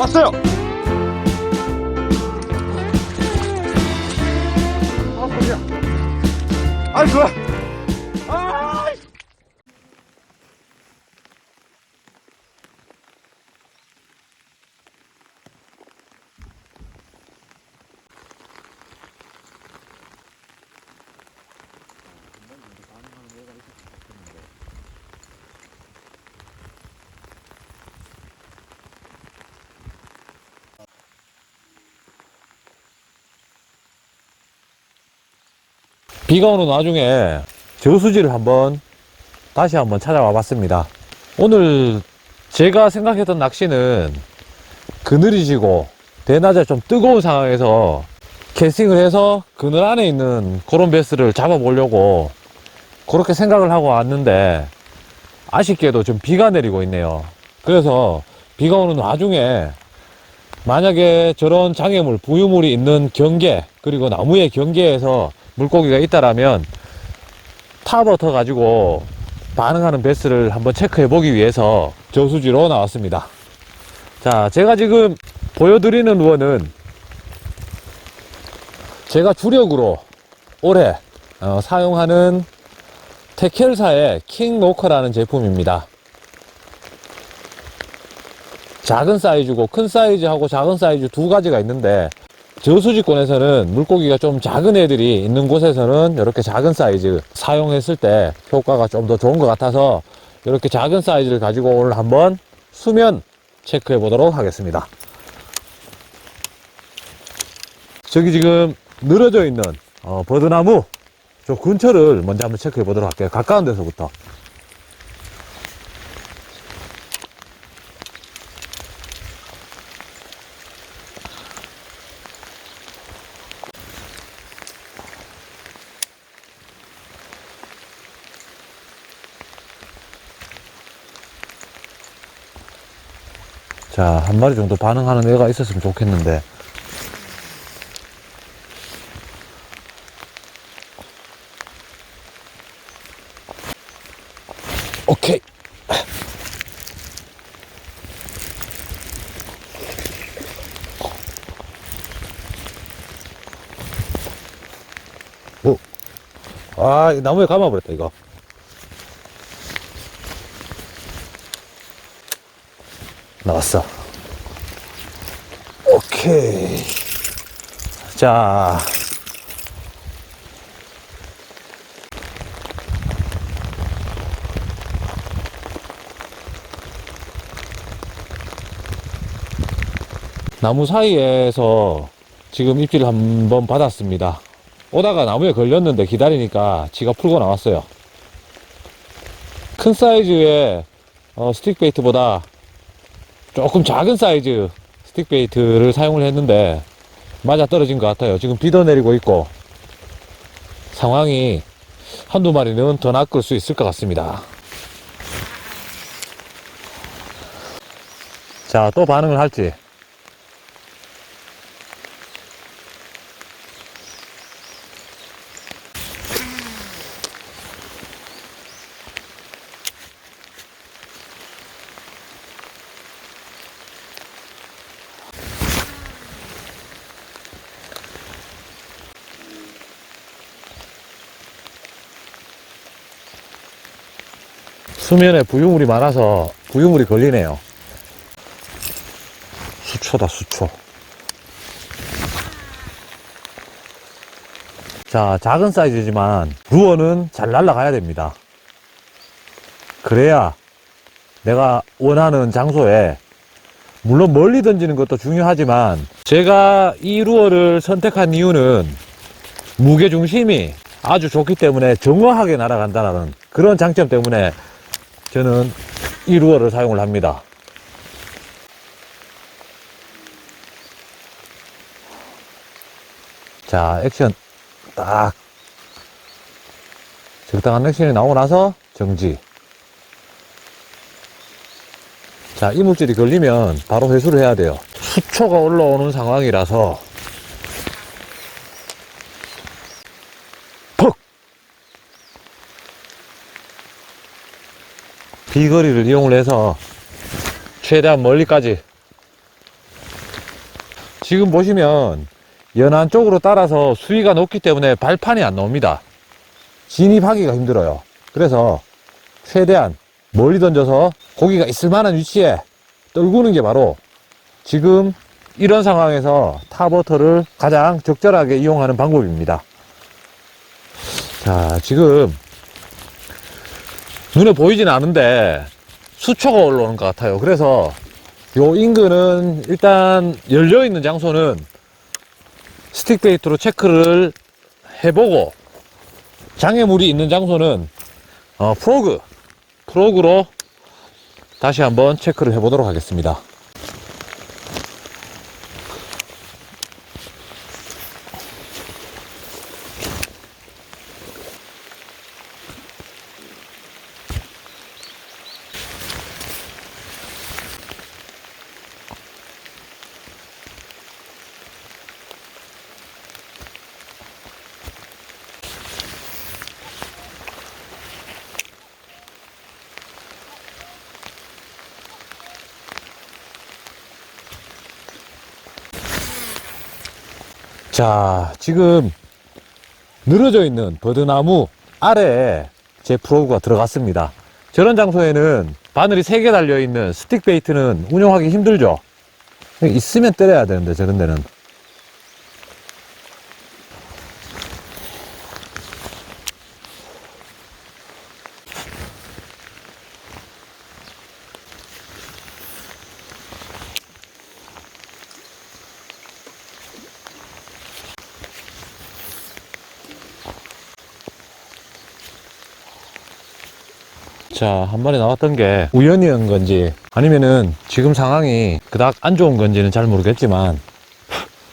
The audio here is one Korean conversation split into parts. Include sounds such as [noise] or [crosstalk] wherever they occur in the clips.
왔어요. 아, 소리야. 아이, 좋아. 비가 오는 와중에 저수지를 한번 다시 한번 찾아와 봤습니다. 오늘 제가 생각했던 낚시는 그늘이 지고 대낮에 좀 뜨거운 상황에서 캐스팅을 해서 그늘 안에 있는 그런 베스를 잡아보려고 그렇게 생각을 하고 왔는데 아쉽게도 좀 비가 내리고 있네요. 그래서 비가 오는 와중에 만약에 저런 장애물, 부유물이 있는 경계, 그리고 나무의 경계에서 물고기가 있다라면 탑버터 가지고 반응하는 베스를 한번 체크해 보기 위해서 저수지로 나왔습니다. 자, 제가 지금 보여드리는 루어는 제가 주력으로 올해 어, 사용하는 테켈사의 킹노커라는 제품입니다. 작은 사이즈고 큰 사이즈하고 작은 사이즈 두 가지가 있는데 저수지권에서는 물고기가 좀 작은 애들이 있는 곳에서는 이렇게 작은 사이즈 사용했을 때 효과가 좀 더 좋은 것 같아서 이렇게 작은 사이즈를 가지고 오늘 한번 수면 체크해 보도록 하겠습니다. 저기 지금 늘어져 있는 어, 버드나무 저 근처를 먼저 한번 체크해 보도록 할게요. 가까운 데서부터. 자, 한 마리 정도 반응하는 애가 있었으면 좋겠는데. 오케이. 오. 아, 이 나무에 감아버렸다, 이거. 나왔어. 오케이. 자. 나무 사이에서 지금 입질을 한번 받았습니다. 오다가 나무에 걸렸는데 기다리니까 지가 풀고 나왔어요. 큰 사이즈의 어, 스틱 베이트보다 조금 작은 사이즈 스틱 베이트를 사용을 했는데 맞아 떨어진 것 같아요. 지금 비도 내리고 있고 상황이 한두 마리는 더 낚을 수 있을 것 같습니다. 자, 또 반응을 할지. 수면에 부유물이 많아서 부유물이 걸리네요. 수초다, 수초. 자, 작은 사이즈지만 루어는 잘 날아가야 됩니다. 그래야 내가 원하는 장소에 물론 멀리 던지는 것도 중요하지만 제가 이 루어를 선택한 이유는 무게 중심이 아주 좋기 때문에 정확하게 날아간다는 그런 장점 때문에 저는 이 루어를 사용을 합니다. 자, 액션 딱 적당한 액션이 나오고 나서 정지. 자, 이물질이 걸리면 바로 회수를 해야 돼요. 수초가 올라오는 상황이라서 비거리를 이용을 해서 최대한 멀리까지 지금 보시면 연안 쪽으로 따라서 수위가 높기 때문에 발판이 안 나옵니다. 진입하기가 힘들어요. 그래서 최대한 멀리 던져서 고기가 있을 만한 위치에 떨구는 게 바로 지금 이런 상황에서 타버터를 가장 적절하게 이용하는 방법입니다. 자, 지금 눈에 보이진 않은데 수초가 올라오는 것 같아요. 그래서 요 인근은 일단 열려있는 장소는 스틱 베이트로 체크를 해보고 장애물이 있는 장소는 어, 프로그 프로그로 다시 한번 체크를 해보도록 하겠습니다. 자, 지금 늘어져 있는 버드나무 아래에 제 프로그가 들어갔습니다. 저런 장소에는 바늘이 3개 달려있는 스틱 베이트는 운용하기 힘들죠? 있으면 때려야 되는데, 저런 데는. 자, 한 마리 나왔던 게 우연이었던 건지 아니면은 지금 상황이 그닥 안 좋은 건지는 잘 모르겠지만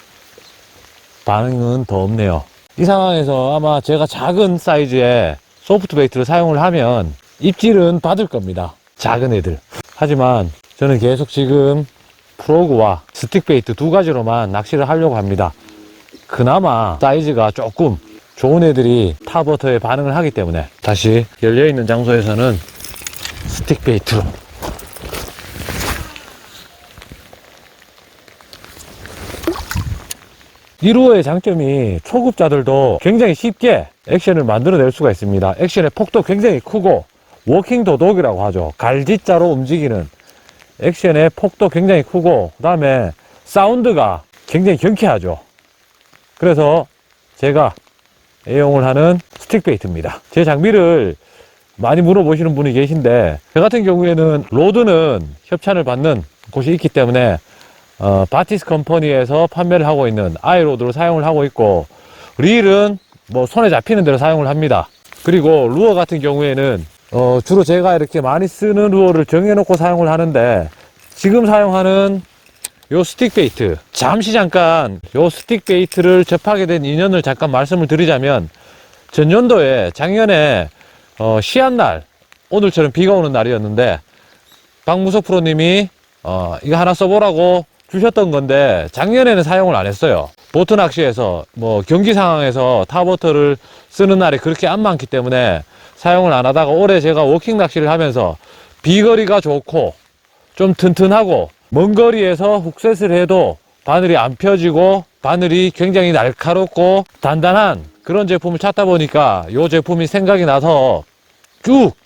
[laughs] 반응은 더 없네요. 이 상황에서 아마 제가 작은 사이즈의 소프트 베이트를 사용을 하면 입질은 받을 겁니다. 작은 애들. 하지만 저는 계속 지금 프로그와 스틱 베이트 두 가지로만 낚시를 하려고 합니다. 그나마 사이즈가 조금 좋은 애들이 타버터에 반응을 하기 때문에 다시 열려있는 장소에서는 스틱 베이트로 이루어의 장점이 초급자들도 굉장히 쉽게 액션을 만들어낼 수가 있습니다. 액션의 폭도 굉장히 크고 워킹 도독이라고 하죠. 갈짓자로 움직이는 액션의 폭도 굉장히 크고 그 다음에 사운드가 굉장히 경쾌하죠. 그래서 제가 애용을 하는 스틱 베이트입니다. 제 장비를 많이 물어보시는 분이 계신데 저 같은 경우에는 로드는 협찬을 받는 곳이 있기 때문에 어, 바티스 컴퍼니에서 판매를 하고 있는 아이로드를 사용을 하고 있고 릴은 뭐 손에 잡히는 대로 사용을 합니다. 그리고 루어 같은 경우에는 어, 주로 제가 이렇게 많이 쓰는 루어를 정해놓고 사용을 하는데 지금 사용하는 요 스틱 베이트 잠시 잠깐 요 스틱 베이트를 접하게 된 인연을 잠깐 말씀을 드리자면 전년도에 작년에 어, 시한 날 오늘처럼 비가 오는 날이었는데 박무석 프로님이 어, 이거 하나 써보라고 주셨던 건데 작년에는 사용을 안 했어요. 보트 낚시에서 뭐 경기 상황에서 타버터를 쓰는 날이 그렇게 안 많기 때문에 사용을 안 하다가 올해 제가 워킹 낚시를 하면서 비거리가 좋고 좀 튼튼하고 먼 거리에서 훅셋을 해도 바늘이 안 펴지고 바늘이 굉장히 날카롭고 단단한 그런 제품을 찾다 보니까 이 제품이 생각이 나서 쭉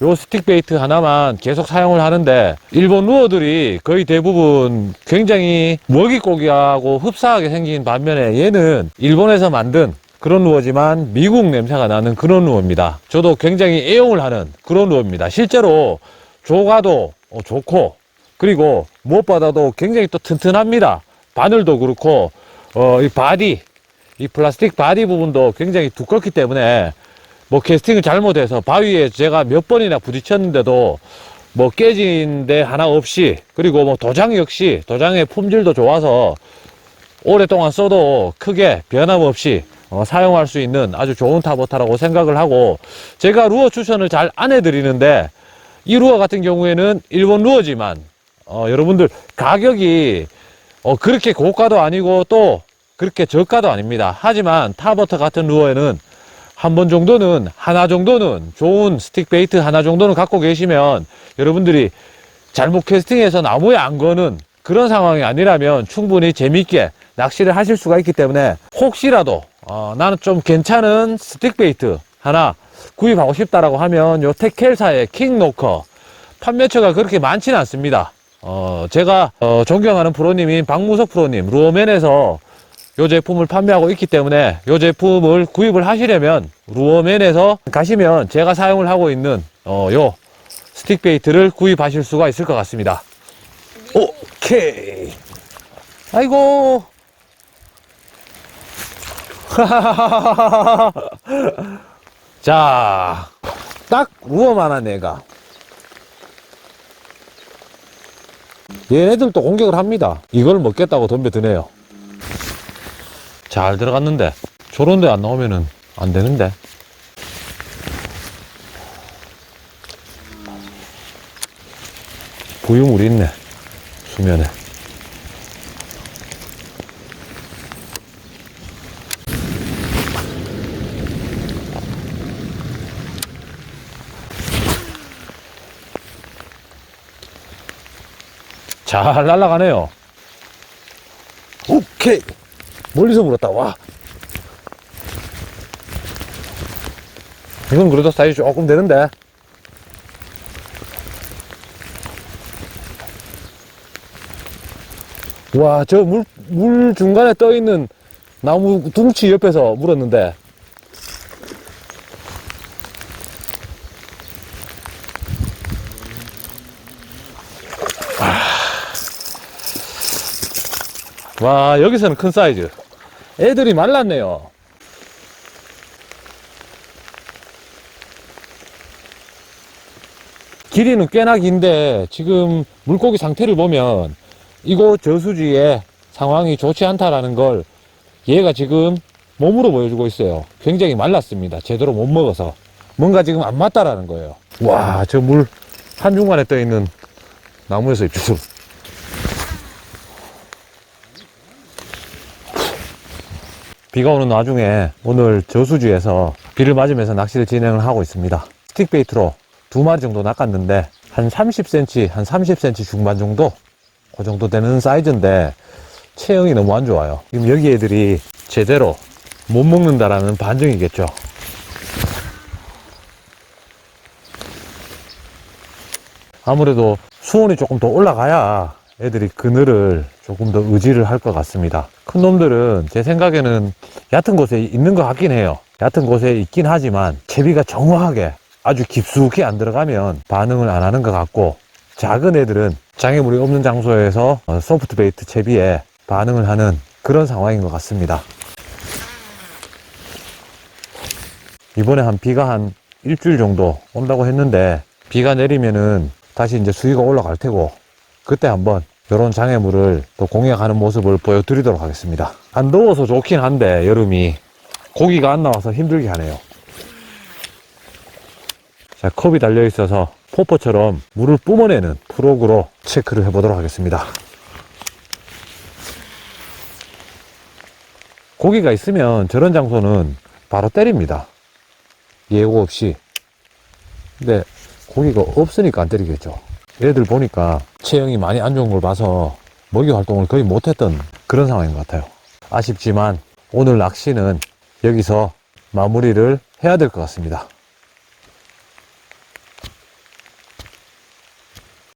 요 스틱 베이트 하나만 계속 사용을 하는데 일본 루어들이 거의 대부분 굉장히 먹이고기하고 흡사하게 생긴 반면에 얘는 일본에서 만든 그런 루어지만 미국 냄새가 나는 그런 루어입니다. 저도 굉장히 애용을 하는 그런 루어입니다. 실제로 조가도 어, 좋고 그리고 무엇보다도 굉장히 또 튼튼합니다. 바늘도 그렇고 어, 이 바디 이 플라스틱 바디 부분도 굉장히 두껍기 때문에 뭐 캐스팅을 잘못해서 바위에 제가 몇 번이나 부딪혔는데도 뭐 깨진 데 하나 없이 그리고 뭐 도장 역시 도장의 품질도 좋아서 오랫동안 써도 크게 변함없이 어, 사용할 수 있는 아주 좋은 타버타라고 생각을 하고 제가 루어 추천을 잘 안 해드리는데 이 루어 같은 경우에는 일본 루어지만 어, 여러분들 가격이 어, 그렇게 고가도 아니고 또 그렇게 저가도 아닙니다. 하지만 타버터 같은 루어에는 한 번 정도는 하나 정도는 좋은 스틱 베이트 하나 정도는 갖고 계시면 여러분들이 잘못 캐스팅해서 나무에 안 거는 그런 상황이 아니라면 충분히 재밌게 낚시를 하실 수가 있기 때문에 혹시라도 어, 나는 좀 괜찮은 스틱 베이트 하나 구입하고 싶다라고 하면 요 테켈사의 킹노커 판매처가 그렇게 많지는 않습니다. 어, 제가 어, 존경하는 프로님인 박무석 프로님 루어맨에서 요 제품을 판매하고 있기 때문에 요 제품을 구입을 하시려면 루어맨에서 가시면 제가 사용을 하고 있는 어, 요 스틱 베이트를 구입하실 수가 있을 것 같습니다. 오케이. 아이고. [laughs] 자, 딱 루어만 한 애가. 얘네들도 공격을 합니다. 이걸 먹겠다고 덤벼드네요. 잘 들어갔는데, 저런 데 안 나오면은 안 되는데. 부유물이 있네. 수면에. 잘 날아가네요. 오케이. 멀리서 물었다. 와. 이건 그래도 사이즈 조금 되는데. 와, 저 물, 물 중간에 떠 있는 나무 둥치 옆에서 물었는데. 와, 여기서는 큰 사이즈. 애들이 말랐네요. 길이는 꽤나 긴데, 지금 물고기 상태를 보면, 이곳 저수지의 상황이 좋지 않다라는 걸 얘가 지금 몸으로 보여주고 있어요. 굉장히 말랐습니다. 제대로 못 먹어서. 뭔가 지금 안 맞다라는 거예요. 와, 저 물 한중간에 떠 있는 나무에서 입주. 비가 오는 와중에 오늘 저수지에서 비를 맞으면서 낚시를 진행을 하고 있습니다. 스틱 베이트로 두 마리 정도 낚았는데 한 30cm, 한 30cm 중반 정도 그 정도 되는 사이즈인데 체형이 너무 안 좋아요. 지금 여기 애들이 제대로 못 먹는다라는 반증이겠죠. 아무래도 수온이 조금 더 올라가야 애들이 그늘을 조금 더 의지를 할 것 같습니다. 큰 놈들은 제 생각에는 얕은 곳에 있는 것 같긴 해요. 얕은 곳에 있긴 하지만 채비가 정확하게 아주 깊숙이 안 들어가면 반응을 안 하는 것 같고 작은 애들은 장애물이 없는 장소에서 어, 소프트 베이트 채비에 반응을 하는 그런 상황인 것 같습니다. 이번에 한 비가 한 일주일 정도 온다고 했는데 비가 내리면은 다시 이제 수위가 올라갈 테고 그때 한번 이런 장애물을 또 공략하는 모습을 보여드리도록 하겠습니다. 안 더워서 좋긴 한데 여름이 고기가 안 나와서 힘들게 하네요. 자, 컵이 달려 있어서 포퍼처럼 물을 뿜어내는 프로그로 체크를 해보도록 하겠습니다. 고기가 있으면 저런 장소는 바로 때립니다. 예고 없이. 근데 고기가 없으니까 안 때리겠죠. 얘들 보니까 체형이 많이 안 좋은 걸 봐서 먹이 활동을 거의 못했던 그런 상황인 것 같아요. 아쉽지만 오늘 낚시는 여기서 마무리를 해야 될 것 같습니다.